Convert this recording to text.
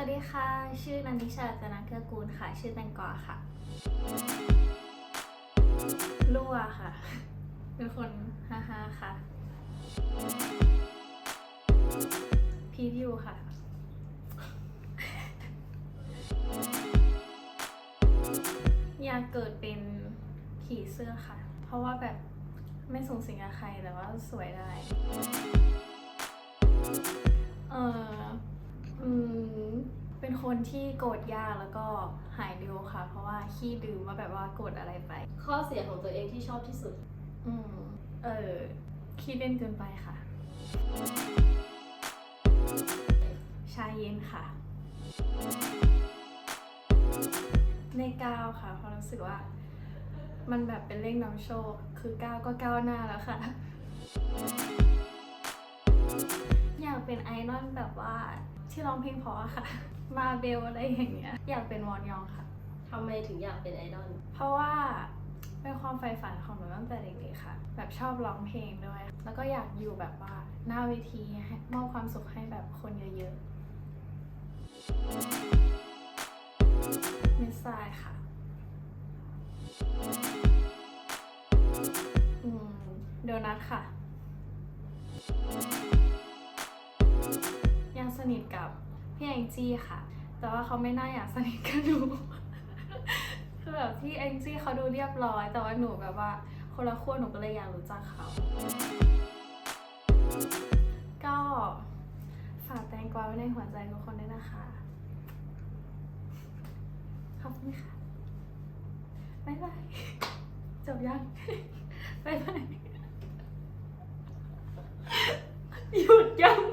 วัสดีค่ะ ชื่อนันทิชาจนะเกื้อกูลค่ะ ชื่อแตงกวาค่ะ รั่วค่ะ เป็นคนฮ่าฮาค่ะ พีทยูค่ะ อยากเกิดเป็นผีเสื้อค่ะ เพราะว่าแบบไม่สูงสิงกับใครแต่ว่าสวยได้ คนที่โกรธยากแล้วก็หายเร็วค่ะ เพราะว่าขี้ดื่มว่าแบบว่าโกรธอะไรไป ข้อเสียของตัวเองที่ชอบที่สุด อืม เออขี้เล่นเกินไปค่ะ ชาเย็นค่ะ ในก้าวค่ะ เพราะรู้สึกว่า มันแบบเป็นเลขนำโชค คือก้าวก็ก้าวหน้าแล้วค่ะ ดอลแบบว่าที่ร้องเพลงเพราะอะค่ะ มาเบลอะไรอย่างเงี้ย อยากเป็นวอนยองค่ะ ทำไมถึงอยากเป็นไอดอล เพราะว่าเป็นความใฝ่ฝันของหนูตั้งแต่เด็กๆค่ะ แบบชอบร้องเพลงด้วย แล้วก็อยากอยู่แบบว่าหน้าเวทีให้มอบความสุขให้แบบคนเยอะๆมิสไซล์ค่ะอืมโดนัทค่ะยังส นิทกับพี่แองจี้ค่ะ แต่ว่าเขาไม่น่าอยากสนิทกับหนูคือแบบที่แองจี้เขาดูเรียบร้อย แต่ว่าหนูแบบว่าคนละขั้วหนูก็เลยอยากรู้จักเขา ก็ฝากแตงกวาไว้ในหัวใจทุกคนด้วยนะคะ ขอบคุณค่ะบ๊ายบายจบยังบ๊ายบายหยุดยัง